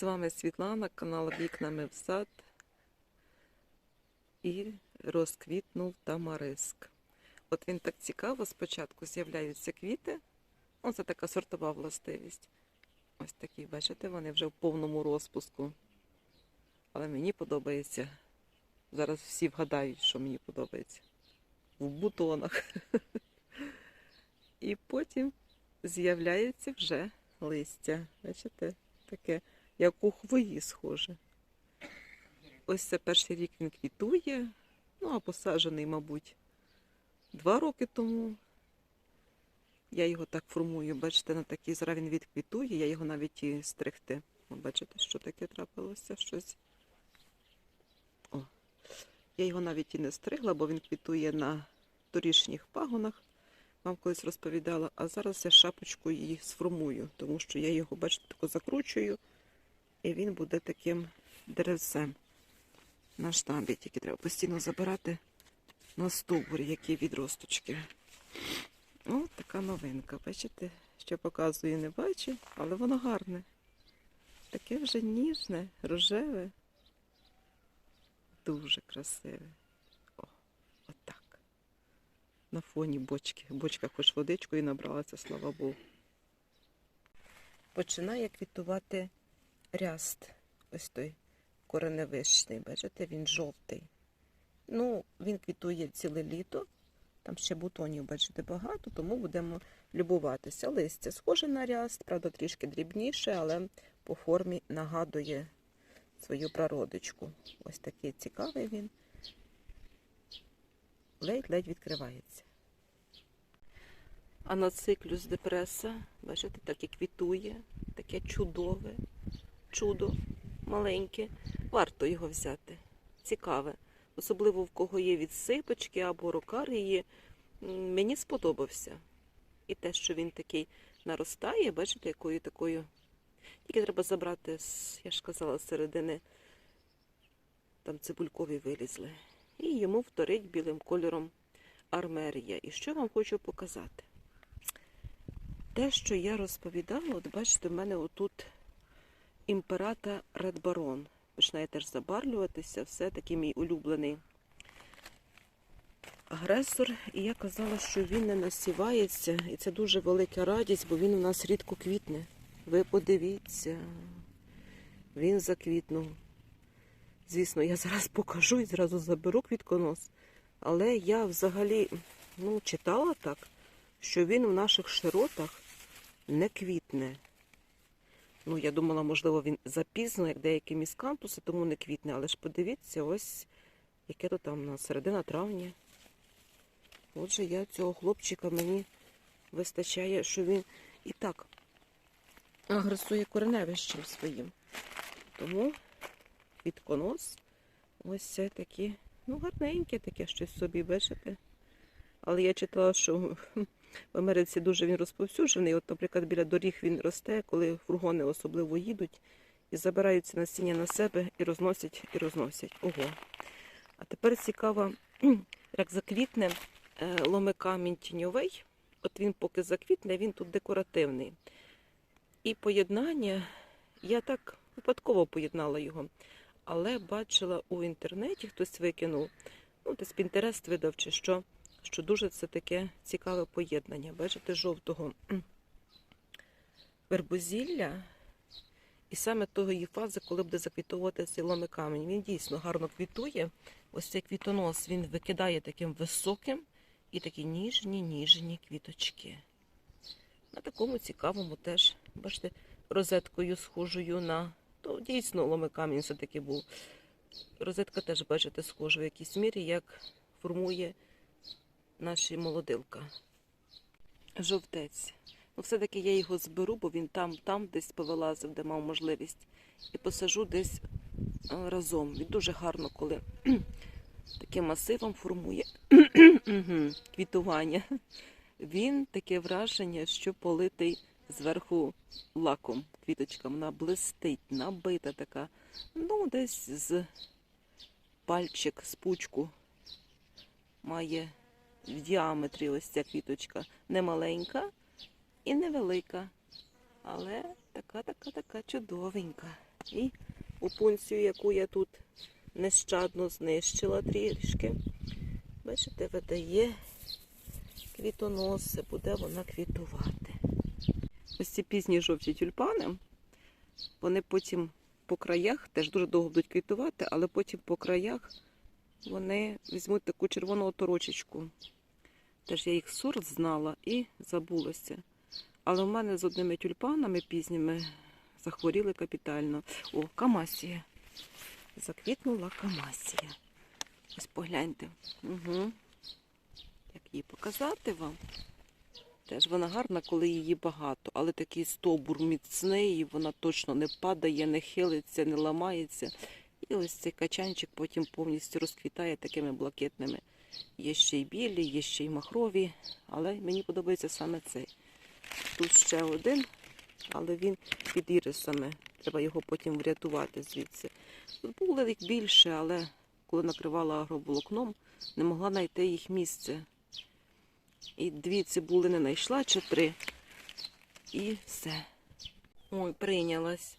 З вами Світлана, канал Вікнами в сад і розквітнув тамариск. От він так цікаво, спочатку з'являються квіти. Оце така сортова властивість. Ось такі, бачите, вони вже в повному розпуску. Але мені подобається. Зараз всі вгадають, що мені подобається. В бутонах. І потім з'являється вже листя. Бачите, таке, як у хвої схоже. Ось це перший рік він квітує, ну а посаджений, мабуть, два роки тому. Я його так формую, бачите, на такий зараз він відквітує, я його навіть і стригти. О, Бачите, що таке трапилося? Щось. О. Я його навіть і не стригла, бо він квітує на торішніх пагонах вам колись розповідала, а зараз я шапочку її сформую, тому що я його, бачите, тако закручую, і він буде таким деревцем на штамбі. Тільки треба постійно забирати на стовбур, які відросточки. О, така новинка. Бачите, що показую, не бачу, але воно гарне. Таке вже ніжне, рожеве. Дуже красиве. О, отак на фоні бочки. Бочка хоч водичкою набралася, слава Богу. Починає квітувати ряст. Ось той кореневищний. Бачите, він жовтий. Ну, він квітує ціле літо. Там ще бутонів, бачите, багато, тому будемо любуватися. Листя схоже на ряст, правда, трішки дрібніше, але по формі нагадує свою прародичку. Ось такий цікавий він ледь-ледь відкривається. Анациклюс депреса, бачите, так і квітує, таке чудове, чудо маленьке. Варто його взяти. Цікаве. Особливо в кого є відсипочки або рокарії. Мені сподобався. І те, що він такий наростає, бачите, якою такою. Тільки треба забрати, я ж казала, з середини там цибулькові вилізли і йому вторить білим кольором армерія. І що вам хочу показати? Те, що я розповідала, от бачите, в мене отут імперата Ред Барон. Починає теж забарвлюватися, все такий мій улюблений агресор. І я казала, що він не насівається, і це дуже велика радість, бо він у нас рідко квітне. Ви подивіться, він заквітнув. Звісно, я зараз покажу і зразу заберу квітконос. Але я взагалі ну, читала так, що він в наших широтах не квітне. Ну, я думала, можливо, він запізно, як деякі міскантуси, тому не квітне. Але ж подивіться, ось яке то там на середина травня. Отже, я цього хлопчика мені вистачає, що він і так агресує кореневищем своїм. Тому квітконос. Ось це такі, ну, гарненьке таке щось собі, бачите. Але я читала, що в Америці дуже він розповсюджений. От, наприклад, біля доріг він росте, коли фургони особливо їдуть і забираються насіння на себе і розносять, і розносять. Ого. А тепер цікаво, як заквітне е, ломикамінь тіньовий. От він поки заквітне, він тут декоративний. І поєднання, я так випадково поєднала його. Але бачила у інтернеті, хтось викинув, ну, десь Пінтерест видав, чи що, що дуже це таке цікаве поєднання. Бачите, жовтого вербозілля і саме того її фази, коли буде заквітувати цей ломий камінь. Він дійсно гарно квітує. Ось цей квітонос він викидає таким високим і такі ніжні, ніжні квіточки. На такому цікавому теж, бачите, розеткою схожою на то дійсно ломий камінь все-таки був. Розетка теж, бачите, схожа в якійсь мірі, як формує наша молодилка. Жовтець. Ну, все-таки я його зберу, бо він там, там десь повилазив, де мав можливість. І посажу десь е, разом. Він дуже гарно, коли таким масивом формує квітування. Він таке враження, що политий зверху лаком, квіточка, вона блистить, набита така. Ну, десь з пальчик, з пучку має в діаметрі ось ця квіточка. Не маленька і невелика. Але така, така, така чудовенька. І опунцію, яку я тут нещадно знищила трішки. Бачите, видає квітоноси, буде вона квітувати. Ось ці пізні жовті тюльпани, вони потім по краях теж дуже довго будуть квітувати, але потім по краях вони візьмуть таку червону оторочечку. Теж я їх сорт знала і забулася. Але в мене з одними тюльпанами пізніми захворіли капітально. О, камасія. Заквітнула камасія. Ось погляньте. Угу. Як її показати вам? Теж вона гарна, коли її багато, але такий стовбур міцний, і вона точно не падає, не хилиться, не ламається. І ось цей качанчик потім повністю розквітає такими блакитними. Є ще й білі, є ще й махрові, але мені подобається саме цей. Тут ще один, але він під ірисами. Треба його потім врятувати звідси. Тут було їх більше, але коли накривала агроволокном, не могла знайти їх місце. І дві цибули не знайшла, чи три. І все. Ой, прийнялась.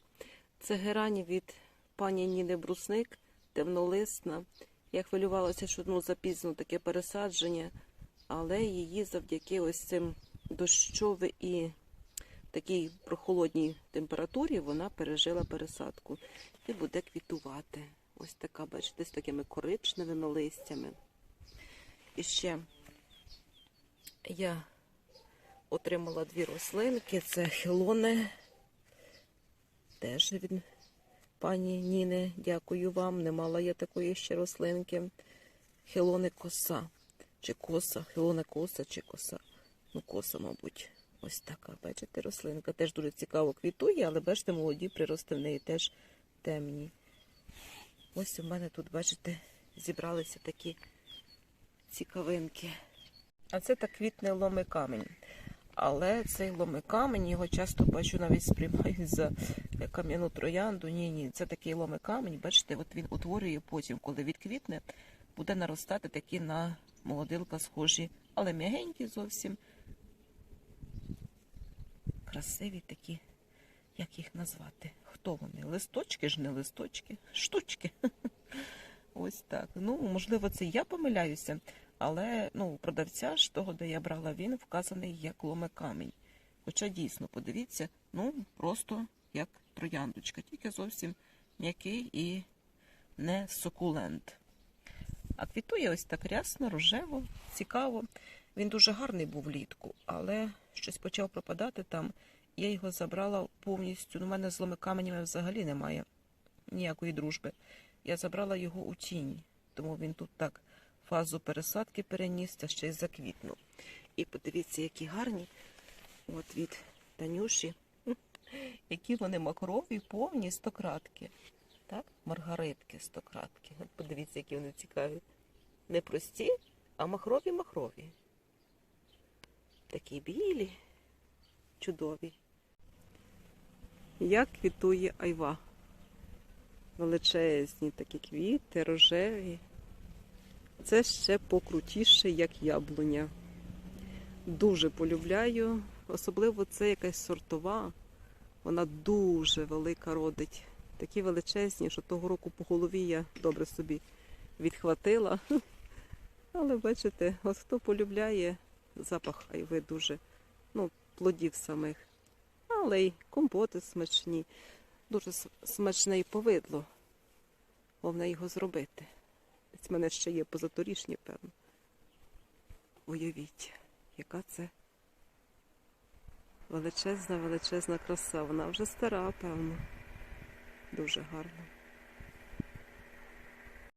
Це герані від пані Ніни Брусник, темнолисна. Я хвилювалася, що ну, запізно таке пересадження, але її завдяки ось цим дощові і такій прохолодній температурі вона пережила пересадку і буде квітувати. Ось така, бачите, з такими коричневими листями. І ще я отримала дві рослинки. Це хелони. Теж від пані Ніни. Дякую вам. Не мала я такої ще рослинки. Хелони коса. Чи коса, хелони коса чи коса. Ну, коса, мабуть. Ось така, бачите, рослинка. Теж дуже цікаво квітує, але бачите, молоді прирости в неї теж темні. Ось у мене тут, бачите, зібралися такі цікавинки. А це так квітне ломи камінь. Але цей ломи камінь, його часто бачу, навіть сприймають за кам'яну троянду. Ні, ні, це такий ломи камінь. Бачите, от він утворює потім, коли відквітне, буде наростати такі на молодилка схожі, але м'ягенькі зовсім. Красиві такі, як їх назвати? Хто вони? Листочки ж не листочки, штучки. Ось так. Ну, можливо, це я помиляюся, але ну, продавця ж того, де я брала, він вказаний як ломе камінь. Хоча дійсно, подивіться, ну просто як трояндочка, тільки зовсім м'який і не сукулент. А квітує ось так рясно, рожево, цікаво. Він дуже гарний був влітку, але щось почав пропадати там. Я його забрала повністю. У мене з ломикаменями взагалі немає ніякої дружби. Я забрала його у тінь, тому він тут так фазу пересадки переніс та ще й заквітнув. І подивіться, які гарні от від Танюші, які вони макрові, повні стократки. Так, маргаритки стократки. Подивіться, які вони цікаві. Не прості, а махрові-махрові. Такі білі, чудові. Як квітує айва. Величезні такі квіти, рожеві. Це ще покрутіше, як яблуня. Дуже полюбляю. Особливо це якась сортова. Вона дуже велика родить. Такі величезні, що того року по голові я добре собі відхватила. Але бачите, от хто полюбляє запах айви дуже, ну, плодів самих. Але й компоти смачні. Дуже смачне і повидло. Головне його зробити. В мене ще є позаторішні, певно. Уявіть, яка це величезна, величезна краса. Вона вже стара, певно. Дуже гарна.